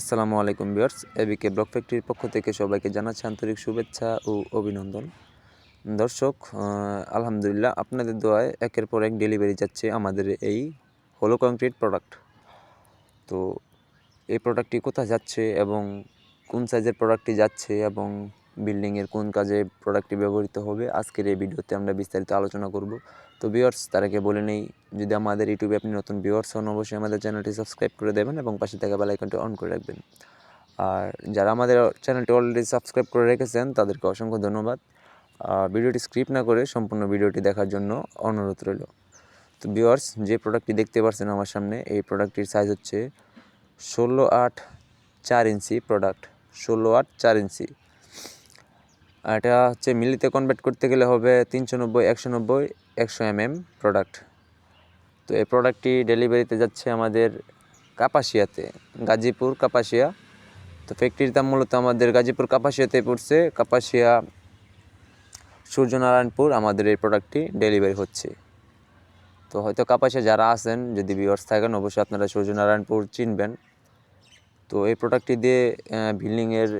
আসসালামু আলাইকুম বিয়ার্স এবিকে ব্লক ফ্যাক্টরির পক্ষ থেকে সবাইকে জানাচ্ছি আন্তরিক শুভেচ্ছা ও অভিনন্দন। দর্শক আলহামদুলিল্লাহ আপনাদের দোয়ায় একের পর এক ডেলিভারি যাচ্ছে আমাদের এই হলো কংক্রিট প্রোডাক্ট তো এই প্রোডাক্টটি কোথায় যাচ্ছে এবং কোন সাইজের প্রোডাক্টটি যাচ্ছে এবং বিল্ডিংয়ের কোন কাজে প্রোডাক্টটি ব্যবহৃত হবে, আজকের এই ভিডিওতে আমরা বিস্তারিত আলোচনা করব। তো ভিউয়ার্স তার আগে বলে নেই, যদি আমাদের ইউটিউবে আপনি নতুন ভিউয়ার্স হন, অবশ্যই আমাদের চ্যানেলটি সাবস্ক্রাইব করে দেবেন এবং পাশে থাকা বেল আইকনটি অন করে রাখবেন। আর যারা আমাদের চ্যানেলটি অলরেডি সাবস্ক্রাইব করে রেখেছেন, তাদেরকে অসংখ্য ধন্যবাদ। ভিডিওটি স্ক্রিপ্ট না করে সম্পূর্ণ ভিডিওটি দেখার জন্য অনুরোধ রইল। তো ভিউয়ার্স যে প্রোডাক্টটি দেখতে পাচ্ছেন আমার সামনে, এই প্রোডাক্টটির সাইজ হচ্ছে ষোলো আট চার ইঞ্চি প্রোডাক্ট ষোলো আট চার ইঞ্চি। আর এটা হচ্ছে মিলিতে কনভার্ট করতে গেলে হবে তিনশো নব্বই, একশো নব্বই, একশো এমএম প্রোডাক্ট তো এই প্রোডাক্টটি ডেলিভারিতে যাচ্ছে আমাদের কাপাসিয়াতে, গাজীপুর কাপাসিয়া। তো ফ্যাক্টরির দাম মূলত আমাদের গাজীপুর কাপাসিয়াতে পড়ছে। কাপাসিয়া, সূর্যনারায়ণপুর আমাদের এই প্রোডাক্টটি ডেলিভারি হচ্ছে। তো হয়তো কাপাসিয়া যারা আছেন, যদি ভিউয়ার্স থাকেন, অবশ্যই আপনারা সূর্যনারায়ণপুর চিনবেন। তো এই প্রোডাক্টটি দিয়ে বিল্ডিংয়ের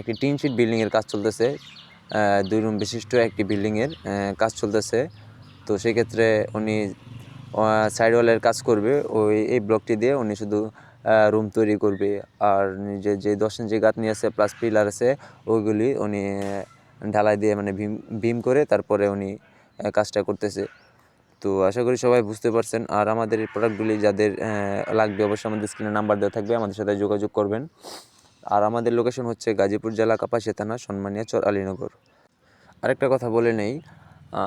একটি টিন শিট বিল্ডিংয়ের কাজ চলতেছে দুই রুম বিশিষ্ট একটি বিল্ডিংয়ের কাজ চলতেছে। তো সেক্ষেত্রে উনি সাইড ওয়ালের কাজ করবে, ওই, এই ব্লকটি দিয়ে উনি শুধু রুম তৈরি করবে। আর নিজে যে দশ ইঞ্চি গাঁথনি আছে প্লাস পিলার আছে, ওইগুলি উনি ঢালাই দিয়ে মানে ভীম ভীম করে তারপরে উনি কাজটা করতেছে। তো আশা করি সবাই বুঝতে পারছেন। আর আমাদের এই প্রোডাক্টগুলি যাদের লাগবে, অবশ্যই আমাদের স্ক্রিনে নাম্বার দেওয়া থাকবে। আমাদের সাথে যোগাযোগ করবেন। আর আমাদের লোকেশন হচ্ছে গাজীপুর জেলা কাপাসিয়া থানা, সন্মানিয়া, চর আলীনগর। আরেকটা কথা বলে নেই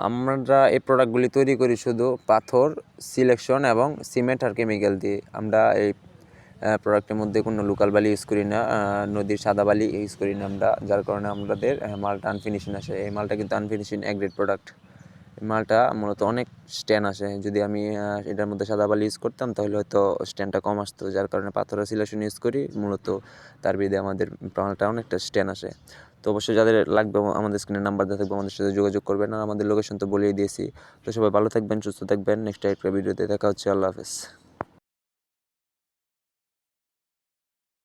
আমরা এই প্রোডাক্টগুলি তৈরি করি শুধু পাথর সিলেকশন এবং সিমেন্ট আর কেমিক্যাল দিয়ে। আমরা এই প্রোডাক্টের মধ্যে কোনো লোকাল বালি ইউজ করি না নদীর সাদা বালি ইউজ করি না আমরা, যার কারণে আমাদের মালটা আনফিনিশিং আসে। এই মালটা কিন্তু আনফিনিশিং গ্রেড প্রোডাক্ট মালটা মূলত অনেক স্ট্যান্ড আসে। যদি আমি এটার মধ্যে সাদা বালি ইউজ করতাম, তাহলে হয়তো স্ট্যান্ডটা কম আসতো। যার কারণে পাথরের সিলেশন ইউজ করি, মূলত তার বিদে আমাদের মালটা অনেকটা স্ট্যান্ড আসে। তো অবশ্যই যাদের লাগবে, আমাদের স্ক্রিনের নাম্বার দেওয়া থাকবে, আমাদের সাথে যোগাযোগ করবেন। আর আমাদের লোকেশন তো বলেই দিয়েছি। তো সবাই ভালো থাকবেন, সুস্থ থাকবেন। নেক্সট একটা ভিডিওতে দেখা হচ্ছে। আল্লাহ হাফেজ।